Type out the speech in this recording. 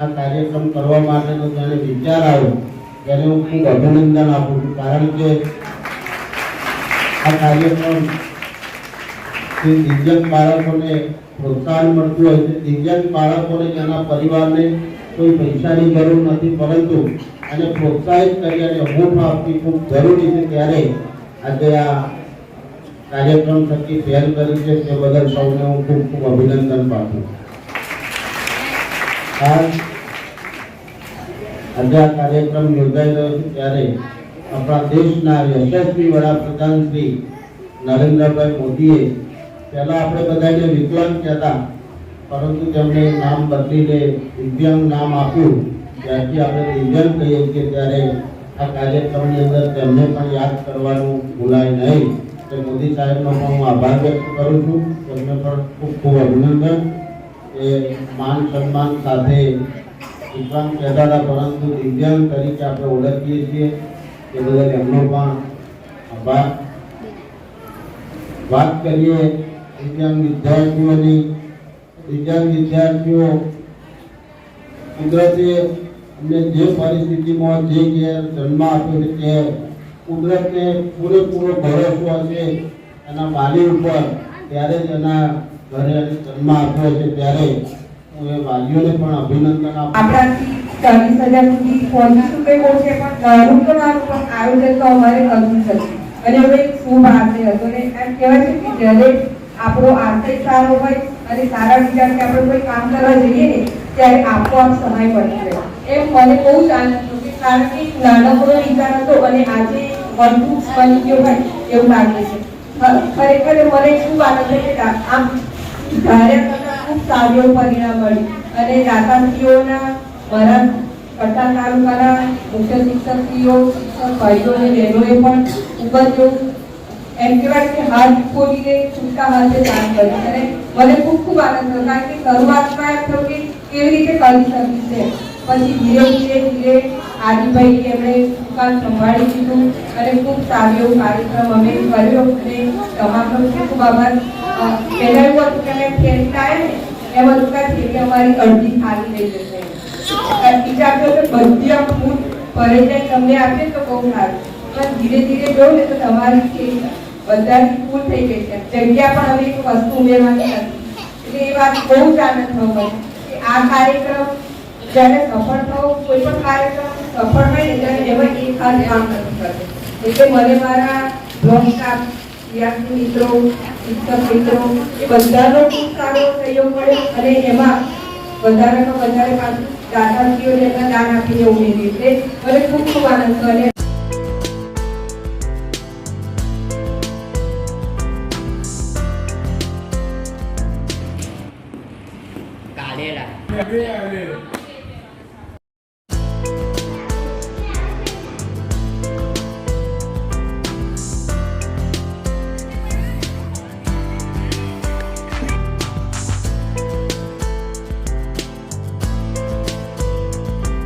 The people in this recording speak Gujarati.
આ કાર્યક્રમ કરવા માટેનો જેને વિચાર આવ્યો તેને હું ખૂબ અભિનંદન આપું છું. કારણ કે આ કાર્યક્રમ દિવ્યાંગ બાળકોને પ્રોત્સાહન મળતું હોય છે, દિવ્યાંગ બાળકોને તેના પરિવારને કોઈ પૈસાની જરૂર નથી, પરંતુ અને પ્રોત્સાહિત કરી અને હૂંફ આપવી ખૂબ જરૂરી છે, ત્યારે આજે આ કાર્યક્રમ થકી પહેલ કરી છે. તે બદલ સૌને હું ખૂબ ખૂબ અભિનંદન પાઠવું છું. કાર્યક્રમ યોજાઈ ત્યારે આપણા દેશના યશસ્વી વડાપ્રધાન શ્રી નરેન્દ્રભાઈ મોદીએ પહેલા આપણે બધાને વિકલાંગ કહેતા, પરંતુ તેમણે નામ બદલીને દિવ્યાંગ નામ આપ્યું, ત્યારથી આપણે દિવ્યાંગ કહીએ છીએ ત્યારે આ કાર્યક્રમની અંદર તેમને પણ યાદ કરવાનું ભૂલાય નહીં. તે મોદી સાહેબનો પણ હું આભાર વ્યક્ત કરું છું. તેમને પણ ખૂબ ખૂબ અભિનંદન. એ માન સન્માન સાથે વિકલાંગ કહેતા હતા, પરંતુ દિવ્યાંગ તરીકે આપણે ઓળખીએ છીએ. એ બદલ એમનો પણ આભાર. વાત કરીએ દિવ્યાંગ વિદ્યાર્થીઓની. દિવ્યાંગ વિદ્યાર્થીઓ, કુદરતે અમને જે પરિસ્થિતિમાં જે ઘેર જન્મ આપ્યો છે તે કુદરતને પૂરેપૂરો ભરોસો હશે એના માલી ઉપર, ત્યારે જ એના ઘરે જન્મ કે આપણો કોઈ કામ કરવા જઈએ ને, ત્યારે આપોઆપ સમય મળી જાય. એમ મને બહુ જ આનંદ થયો કે કારણ કે નાનકડો વિચાર હતો અને આજે મજબૂત બની ગયો એવું લાગે છે. ખરેખર મને ખૂબ આનંદ કે આમ ધાર્યા કરતાં ખૂબ સારું પરિણામ મળ્યું અને દાતાશ્રીઓના મારા કટ્ટા તાલુકાના મુખ્ય શિક્ષકશ્રીઓ, શિક્ષક ભાઈઓ અને બહેનોએ પણ ખૂબ જ એમ કહેવાય કે હાથ ખોલીને અને મને ખૂબ ખૂબ આનંદ થયો કારણ કે શરૂઆતમાં કેવી રીતે કરી શકી છે પછી ધીરે ધીરે ધીરે આદિભાઈ એમણે દુકાન સંભાળી દીધું અને ખૂબ સારો એવો કાર્યક્રમ અમે કર્યો અને તમામનો ખૂબ આભાર. પહેલાં એવું હતું કે અમે ફેરતા થાય ને, એમાં દુકાન થેલી અમારી અડધી ખાલી થઈ જશે. કર્યો કે બધી આ ફૂડ ભરે તમને આપે તો બહુ સારું. પણ ધીરે ધીરે જોઉં ને તો તમારી કે બધાની ફૂલ થઈ ગઈ છે. જગ્યા પણ હવે એક વસ્તુ ઉમેરવાની નથી. એટલે એ વાત બહુ જ આનંદ થયો કે આ કાર્યક્રમ જ્યારે સફળ થવું કોઈ પણ કાર્યક્રમ સફળ હોય ત્યારે એમાં એ ખાસ કામ નથી કરતું. એટલે મને મારા બ્લોગ મિત્રો શિક્ષક મિત્રો એ બધાનો ખૂબ સારો સહયોગ મળ્યો અને એમાં વધારેમાં વધારે પાછું દાદાજીઓને એના દાન આપીને ઉમેરી એટલે મને ખૂબ ખૂબ આનંદ થયો Yeah, yeah, yeah.